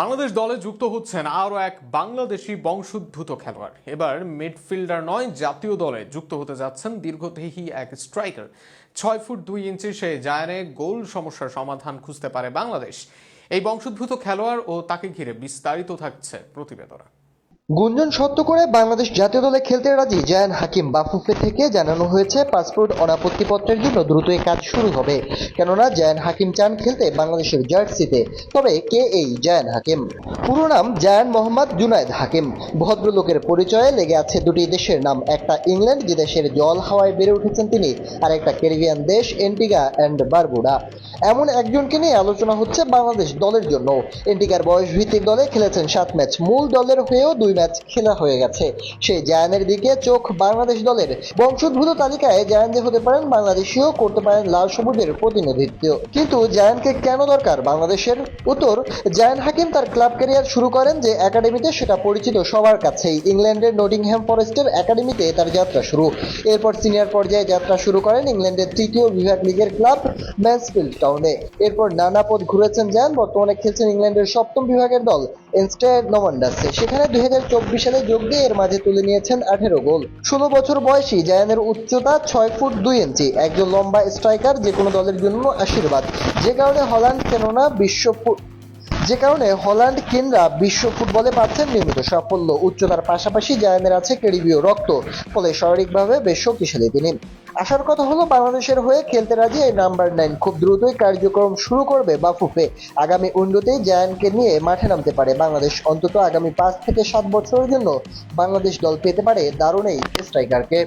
বাংলাদেশ দলে যুক্ত হচ্ছেন আরও এক বাংলাদেশি বংশোদ্ভূত খেলোয়াড়। এবার মিডফিল্ডার নয়, জাতীয় দলে যুক্ত হতে যাচ্ছেন দীর্ঘদেহী এক স্ট্রাইকার। ছয় ফুট দুই ইঞ্চি সে জায়ানে গোল সমস্যার সমাধান খুঁজতে পারে বাংলাদেশ। এই বংশোদ্ভূত খেলোয়াড় ও তাকে ঘিরে বিস্তারিত থাকছে প্রতিবেদনা। গুঞ্জন সত্য করে বাংলাদেশ জাতীয় দলে খেলতে রাজি। জায়ান হাকিম বাফুফে থেকে জানানো হয়েছে, পাসপোর্ট অনাপত্তিপত্রের জন্য দ্রুতই কাজ শুরু হবে। কেননা, জায়ান হাকিম চান খেলতে বাংলাদেশের জার্সিতে। তবে কে এই জায়ান হাকিম? পুরো নাম জায়ান মোহাম্মদ জুনায়েদ হাকিম। ভদ্রলোকের পরিচয়ে লেগে আছে দুটি দেশের নাম, একটা ইংল্যান্ড, যে দেশের জল হাওয়ায় বেড়ে উঠেছেন তিনি, আর একটা ক্যারিবিয়ান দেশ, এন্টিগা অ্যান্ড বারবুডা। এমন একজনকে নিয়ে আলোচনা হচ্ছে বাংলাদেশ দলের জন্য। এন্টিগার বয়স ভিত্তিক দলে খেলেছেন সাত ম্যাচ। মূল দলের হয়েও দুই ম্যাচ খেলা হয়ে গেছে। সেই জায়ানের দিকে চোখ বাংলাদেশ দলের বংশোদ্ভূত তালিকায় জায়ান যে হতে পারেন বাংলাদেশিও করতে পারেন লাল সবুজের প্রতিনিধিত্ব। কিন্তু জায়ানকে কেন দরকার বাংলাদেশের উত্তর? জায়ান হাকিম তার ক্লাব ক্যারিয়ার শুরু করেন যে একাডেমিতে, সেটা পরিচিত সবার কাছেই। ইংল্যান্ডের নটিংহ্যাম ফরেস্টের একাডেমিতে তার যাত্রা শুরু। এরপর সিনিয়র পর্যায়ে যাত্রা শুরু করেন ইংল্যান্ডের তৃতীয় বিভাগ লিগের ক্লাব ম্যান্সফিল্ড টাউনে। এরপর নানা পথ ঘুরেছেন যান বর্তমানে খেলছেন ইংল্যান্ডের সপ্তম বিভাগের দল এনস্টেড নমান্ডাসে সেখানে দুই হাজার চব্বিশ সালে যোগ দিয়ে এর মাঝে তুলে নিয়েছেন আঠেরো গোল। ষোলো বছর বয়সী জায়ানের উচ্চতা ছয় ফুট দুই ইঞ্চি। একজন লম্বা স্ট্রাইকার যে কোনো দলের জন্য আশীর্বাদ। যে কারণে হল্যান্ড কেননা বিশ্ব যে কারণে হল্যান্ড কিনরা বিশ্ব ফুটবলে পাচ্ছেন নিয়মিত সাফল্য। উচ্চতার পাশাপাশি জায়ানের আছে ক্যারিবীয় রক্ত, ফলে শারীরিকভাবে বেশ শক্তিশালী তিনি। আসার কথা হলো, বাংলাদেশের হয়ে খেলতে রাজি এই নাম্বার নাইন। খুব দ্রুতই কার্যক্রম শুরু করবে বাফুফে। আগামী উইন্ডোতেই জায়ানকে নিয়ে মাঠে নামতে পারে বাংলাদেশ। অন্তত আগামী পাঁচ থেকে সাত বছরের জন্য বাংলাদেশ দল পেতে পারে দারুণ এই স্ট্রাইকারকে।